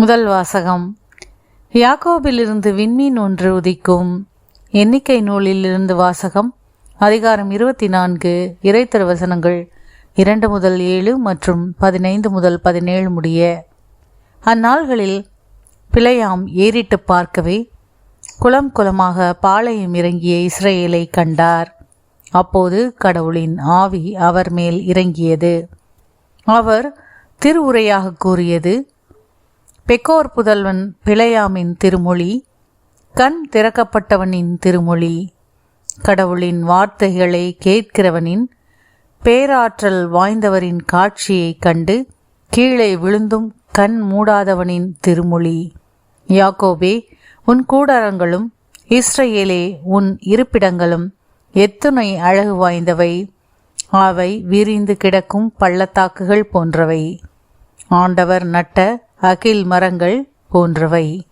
முதல் வாசகம். யாக்கோபிலிருந்து விண்மீன் ஒன்று உதிக்கும். எண்ணிக்கை நூலிலிருந்து வாசகம். அதிகாரம் இருபத்தி நான்கு இறைத்தர வசனங்கள் இரண்டு முதல் ஏழு மற்றும் பதினைந்து முதல் பதினேழு முடிய. அந்நாள்களில் பிழையாம் ஏறிட்டு பார்க்கவே குளம் குளமாக பாளையம் இறங்கிய இஸ்ரேலை கண்டார். அப்போது கடவுளின் ஆவி அவர் மேல் இறங்கியது. அவர் திருவுரையாக கூறியது பெக்கோர் புதல்வன் பிழையாமின் திருமொழி கண் திறக்கப்பட்டவனின் திருமொழி கடவுளின் வார்த்தைகளை கேட்கிறவனின் பேராற்றல் வாய்ந்தவரின் காட்சியைக் கண்டு கீழே விழுந்தும் கண் மூடாதவனின் திருமொழி. யாக்கோபே உன் கூடாரங்களும் இஸ்ரேலே உன் இருப்பிடங்களும் எத்துணை அழகு வாய்ந்தவை. அவை விரிந்து கிடக்கும் பள்ளத்தாக்குகள் போன்றவை. ஆண்டவர் நட்ட அகில் மரங்கள் போன்றவை.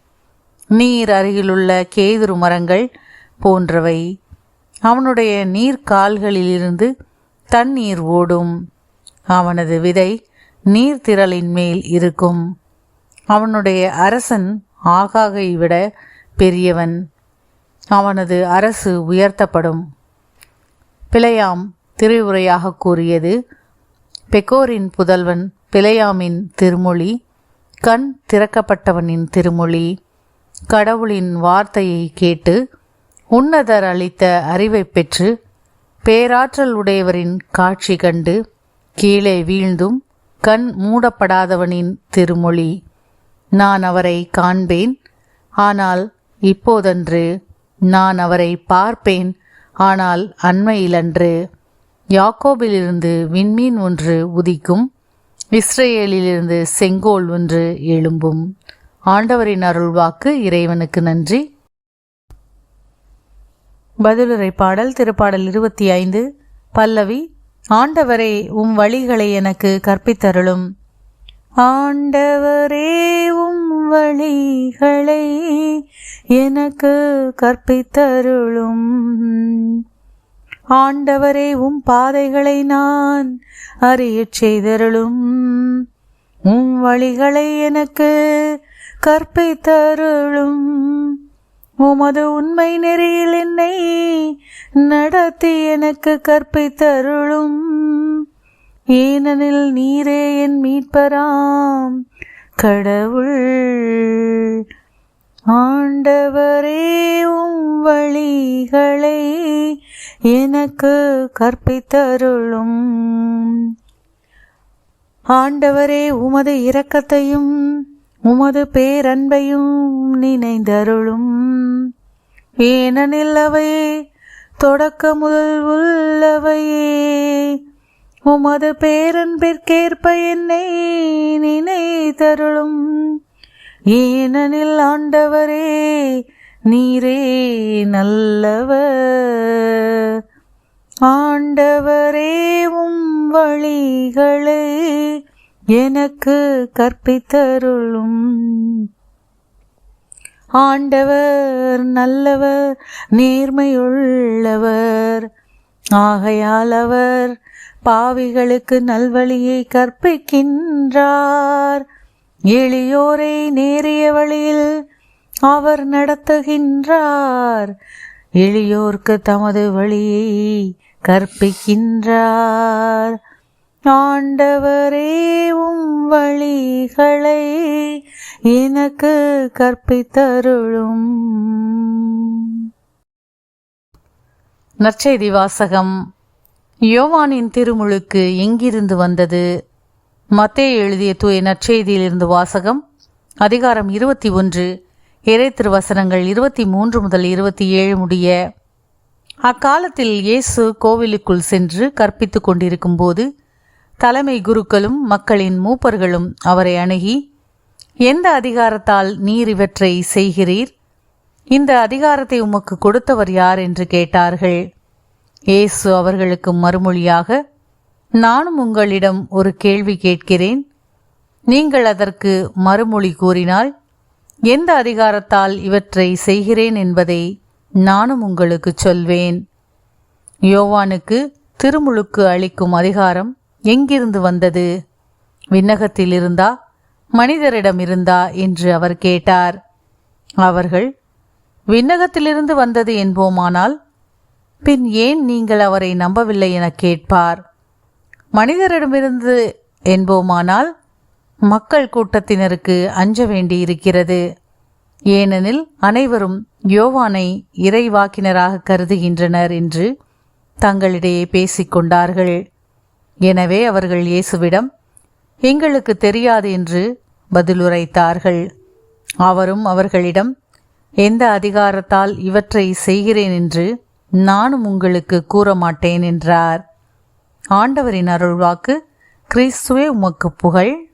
நீர் அருகிலுள்ள கேதுரு மரங்கள் போன்றவை. அவனுடைய நீர் கால்களிலிருந்து தண்ணீர் ஓடும். அவனது விதை நீர்த்திரளின் மேல் இருக்கும். அவனுடைய அரசன் ஆகாகை விட பெரியவன். அவனது அரசு உயர்த்தப்படும். பிழையாம் திருவுரையாக கூறியது பெக்கோரின் புதல்வன் பிழையாமின் திருமொழி கண் திறக்கப்பட்டவனின் திருமொழி கடவுளின் வார்த்தையை கேட்டு உன்னதர் அளித்த அறிவை பெற்று பேராற்றல் உடையவரின் காட்சி கண்டு கீழே வீழ்ந்தும் கண் மூடப்படாதவனின் திருமொழி. நான் அவரை காண்பேன் ஆனால் இப்போதன்று நான் அவரை பார்ப்பேன் ஆனால் அண்மையிலன்று யாக்கோபிலிருந்து விண்மீன் ஒன்று உதிக்கும் இஸ்ரேலிலிருந்து செங்கோல் ஒன்று எழும்பும். ஆண்டவரின் அருள்வாக்கு இறைவனுக்கு நன்றி. பதிலுரை பாடல் திருப்பாடல் இருபத்தி ஐந்து. பல்லவி ஆண்டவரே உம் வழிகளை எனக்கு கற்பித்தருளும். ஆண்டவரே உம் வழிகளை எனக்கு கற்பித்தருளும். ஆண்டவரே உம் பாதைகளை நான் அறியச் செய்தருளும். உம் வழிகளை எனக்கு கற்பித்தருளும். உமது உண்மை நெறியில் என்னை நடத்தி எனக்கு கற்பித்தருளும். ஏனெனில் நீரே என் மீட்பராம். கடவுள் ஆண்டவரே உம் வழிகளை எனக்கு கற்பித்தருளும். ஆண்டவரே உமது இரக்கத்தையும் உமது பேரன்பையும் நினைந்தருளும். ஏனெனில் அவை தொடக்க முதல் உள்ளவையே. உமது பேரன்பிற்கேற்ப என்னை நினைத்தருளும். ஏனெனில் ஆண்டவரே நீரே நல்லவர். ஆண்டவரே உம் வழிகளை எனக்கு கற்பித்தருளும். ஆண்டவர் நல்லவர் நேர்மையுள்ளவர். ஆகையால் அவர் பாவிகளுக்கு நல்வழியை கற்பிக்கின்றார். எளியோரை நேரிய வழியில் அவர் நடத்துகின்றார். எளியோர்க்கு தமது வழியை கற்பிக்கின்றார். ஆண்டவரே உம் வழிகளை எனக்கு கற்பித்தருளும். நற்செய்தி வாசகம். யோவானின் திருமுழுக்கு எங்கிருந்து வந்தது? மத்தே எழுதிய தூய நற்செய்தியிலிருந்து வாசகம் அதிகாரம் இருபத்தி ஒன்று. இறை திருவசனங்கள் இருபத்தி மூன்று முதல் இருபத்தி ஏழு முடிய அக்காலத்தில் இயேசு கோவிலுக்குள் சென்று கற்பித்து கொண்டிருக்கும் போது தலைமை குருக்களும் மக்களின் மூப்பர்களும் அவரை அணுகி எந்த அதிகாரத்தால் நீர் இவற்றை செய்கிறீர்? இந்த அதிகாரத்தை உமக்கு கொடுத்தவர் யார்? என்று கேட்டார்கள். இயேசு அவர்களுக்கு மறுமொழியாக நானும் உங்களிடம் ஒரு கேள்வி கேட்கிறேன். நீங்கள் அதற்கு மறுமொழி கூறினால் எந்த அதிகாரத்தால் இவற்றை செய்கிறேன் என்பதை நானும் உங்களுக்கு சொல்வேன். யோவானுக்கு திருமுழுக்கு அளிக்கும் அதிகாரம் எங்கிருந்து வந்தது? விண்ணகத்தில் இருந்தா மனிதரிடம் இருந்தா என்று அவர் கேட்டார். அவர்கள் விண்ணகத்திலிருந்து வந்தது என்போமானால் பின் ஏன் நீங்கள் அவரை நம்பவில்லை என கேட்பார். மனிதரிடமிருந்து என்போமானால் மக்கள் கூட்டத்தினருக்கு அஞ்ச வேண்டியிருக்கிறது. ஏனெனில் அனைவரும் யோவானை இறைவாக்கினராக கருதுகின்றனர் என்று தங்களிடையே பேசிக்கொண்டார்கள் எனவே அவர்கள் இயேசுவிடம் எங்களுக்கு தெரியாது என்று பதிலுரைத்தார்கள் அவரும் அவர்களிடம் எந்த அதிகாரத்தால் இவற்றை செய்கிறேன் என்று நானும் உங்களுக்கு கூற மாட்டேன் என்றார். ஆண்டவரின் அருள்வாக்கு கிறிஸ்துவே உமக்கு புகழ்.